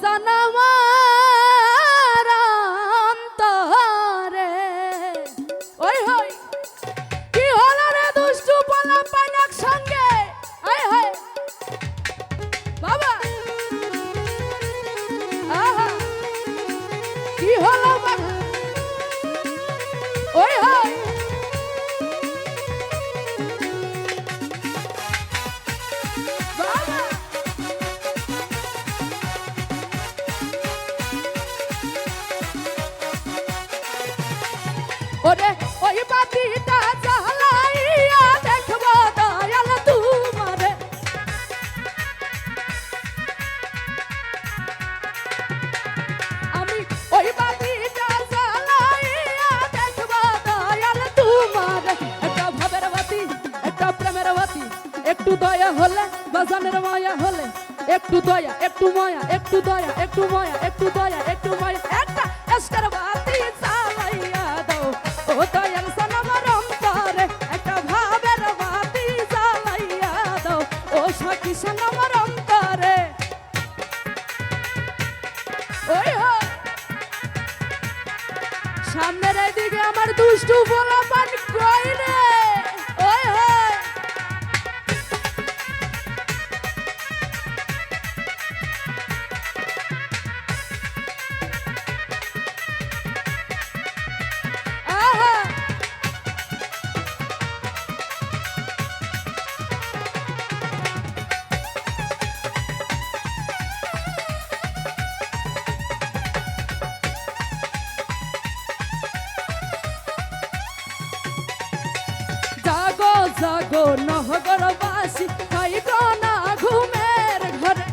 সানামার একটু দয়া হলে, বাজানের মায়া হলে, একটু দয়া, একটু মায়া, একটু দয়া, একটু মায়া, একটু দয়া, একটু মায়া। একটা এস্কার বাতি জ্বালাইয়া দাও, ও দয়াল একটা ভাবের বাতি জ্বালাইয়া দাও, ও সখী সনমর অন্তরে ওই সামনের দিকে আমার দুষ্টু বলা পান জাগো নহগরবাসী খাইব না ঘুমের ঘরে।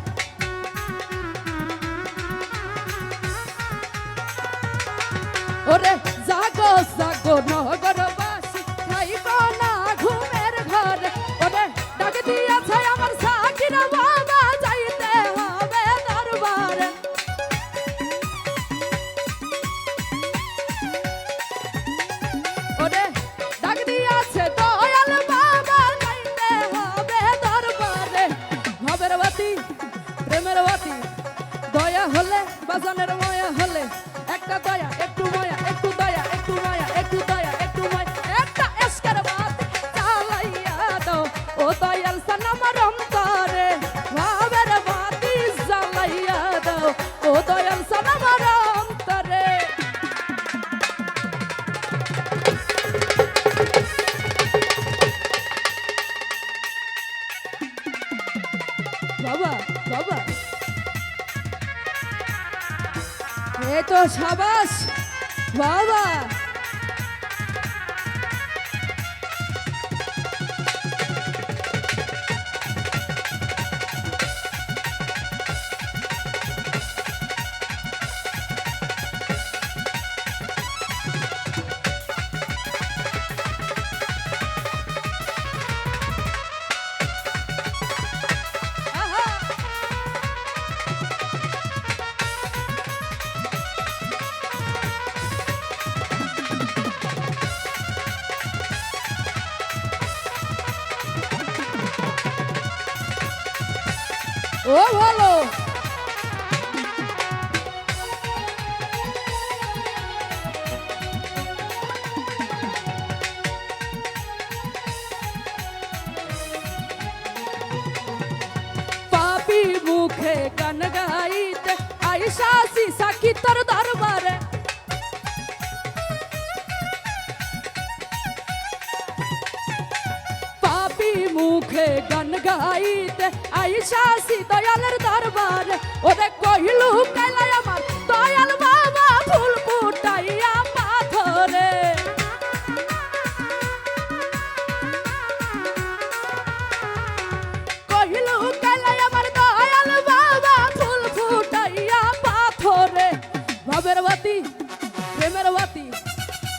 ওরে জাগো জাগো নহগরবাসী বাজানের মায়া হলে একটা দয়া একটু মায়া। এ তো সাবাস বাবা। ও ভালো। মুখে গান গাইতে আইসা সিসা কি তোর গাইতে, আইসা সি দয়ালের দরবারে। ওরে কহিলু কেলাই আমার দয়াল বাবা ফুল ফুটাইয়া পাথরে। কহিলু কেলাই আমার দয়াল বাবা ফুল ফুটাইয়া পাথরে। ভাবের বাতি, প্রেমের বাতি,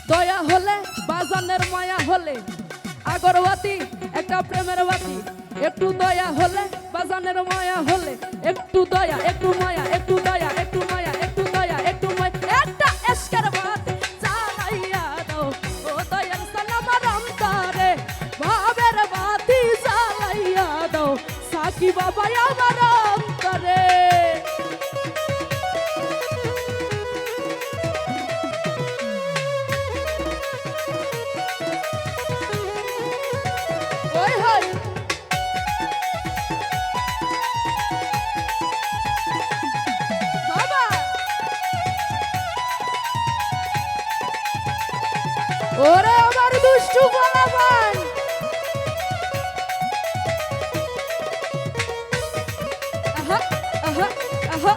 দয়া হলে, বাজানের মায়া হলে। আগরবাতি, একটা প্রেমের বাতি। একটু দয়া হলে বাজানের মায়া হলে একটু দয়া একটু মায়া ওরে আমার দুষ্টু বলাবান। আহা আহা আহা।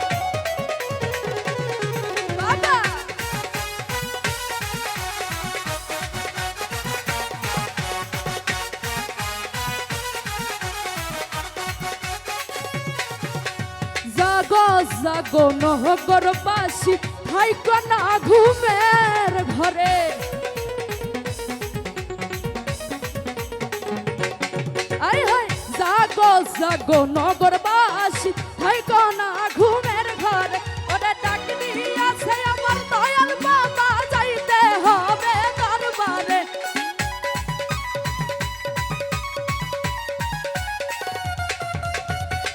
জাগো জাগো নহগরবাসী হাইকো না ঘুমের ঘরে। জাগো জাগো নগরবাসী হাইকো না ঘুমের ঘরে ওরে ডাক দিয়াছে, আমার দয়াল বাবা, যাইতে হবে দরবারে।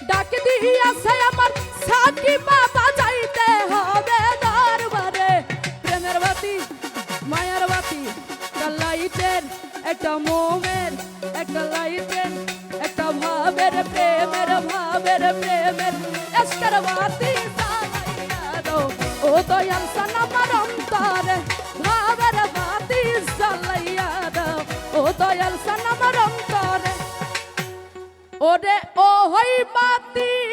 ডাক দিয়াছে, আমার সাকি বাবা, যাইতে হবে দরবারে। প্রেমের বাতি, মায়ার বাতি, একটা লাইটের একটা মোমের, একটা লাইটের দয়াল সান আমার অন্তরে ভাবের বাতি জ্বালাইয়া দাও ও দয়াল সান আমার অন্তরে ওরে ও হই বাতিটা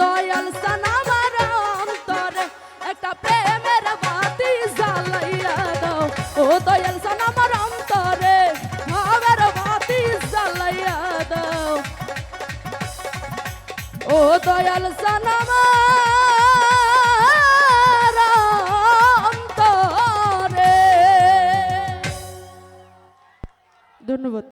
দয়াল সান আমার অন্তরে, একটা প্রেমের বাতি জ্বালাইয়া দাও। ও দয়াল সান আমার অন্তরে, ভাবের বাতি জ্বালাইয়া সানামার ধন্যবাদ।